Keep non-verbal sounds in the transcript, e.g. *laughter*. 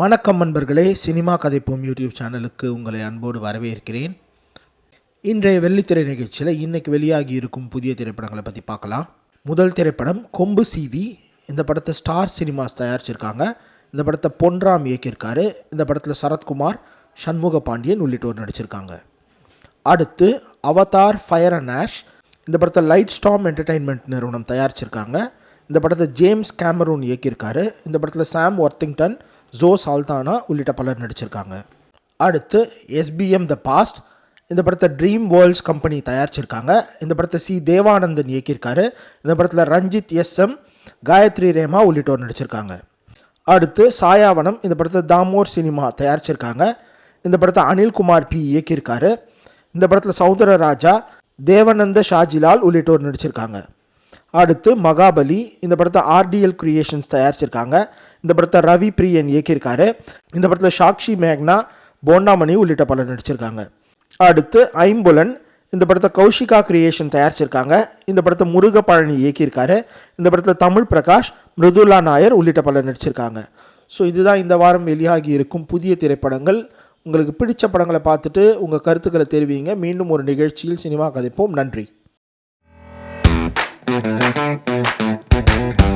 வணக்கம் நண்பர்களே cinema கதைப்போம் YouTube சேனலுக்கு உங்களை அன்போடு வரவேற்கிறேன். இன்றைய வெள்ளித்திரை நிகழ்ச்சியில் இன்னைக்கு வெளியாகி இருக்கும் புதிய திரைப்படங்களை பற்றி பார்க்கலாம். முதல் திரைப்படம் கொம்பு சிவி இந்த படத்தை ஸ்டார் சினிமாஸ் தயாரிச்சிருக்காங்க. இந்த படத்தை பொன்ராம் இயக்கியிருக்காரு. இந்த படத்தில் சரத்குமார் சண்முக பாண்டியன் உள்ளிட்டோர் நடிச்சிருக்காங்க. அடுத்து அவதார் ஃபயர் அண்ட் ஆஷ் இந்த படத்தை லைட் ஸ்டாம் என்டர்டைன்மெண்ட் நிறுவனம் தயாரிச்சிருக்காங்க. இந்த படத்தை ஜேம்ஸ் கேமரூன் இயக்கியிருக்காரு. இந்த படத்தில் சாம் ஒர்த்திங்டன் ஜோ சால்தானா உள்ளிட்ட பலர் நடிச்சிருக்காங்க. அடுத்து எஸ்பிஎம் த பாஸ்ட் இந்த படத்தை ட்ரீம் வேர்ல்ட்ஸ் கம்பெனி தயாரிச்சிருக்காங்க. இந்த படத்தை சி தேவானந்தன் இயக்கியிருக்காரு. இந்த படத்தில் ரஞ்சித் எஸ்எம் காயத்ரி ரேமா உள்ளிட்டோர் நடிச்சிருக்காங்க. அடுத்து சாயாவனம் இந்த படத்தை தாமோர் சினிமா தயாரிச்சிருக்காங்க. இந்த படத்தை அனில்குமார் பி இயக்கியிருக்காரு. இந்த படத்தில் சௌந்தரராஜா தேவநந்த ஷாஜிலால் உள்ளிட்டோர் நடிச்சிருக்காங்க. அடுத்து மகாபலி. இந்த படத்தை ஆர்டிஎல் கிரியேஷன்ஸ் தயாரிச்சிருக்காங்க. இந்த படத்தை ரவி பிரியன் இயக்கியிருக்காரு. இந்த படத்தில் சாக்ஷி மேக்னா போண்டாமணி உள்ளிட்ட பலர் நடிச்சிருக்காங்க. அடுத்து ஐம்புலன். இந்த படத்தை கௌஷிகா கிரியேஷன் தயாரிச்சிருக்காங்க. இந்த படத்தை முருக பழனி இயக்கியிருக்காரு. இந்த படத்தில் தமிழ் பிரகாஷ் மிருதுலா நாயர் உள்ளிட்ட பலர் நடிச்சிருக்காங்க. ஸோ இதுதான் இந்த வாரம் வெளியாகி இருக்கும் புதிய திரைப்படங்கள். உங்களுக்கு பிடிச்ச படங்களை பார்த்துட்டு உங்கள் கருத்துக்களை தெரிவிங்க. மீண்டும் ஒரு நிகழ்ச்சியில் சினிமா கதைப்போம். நன்றி. Mm-hmm. *laughs*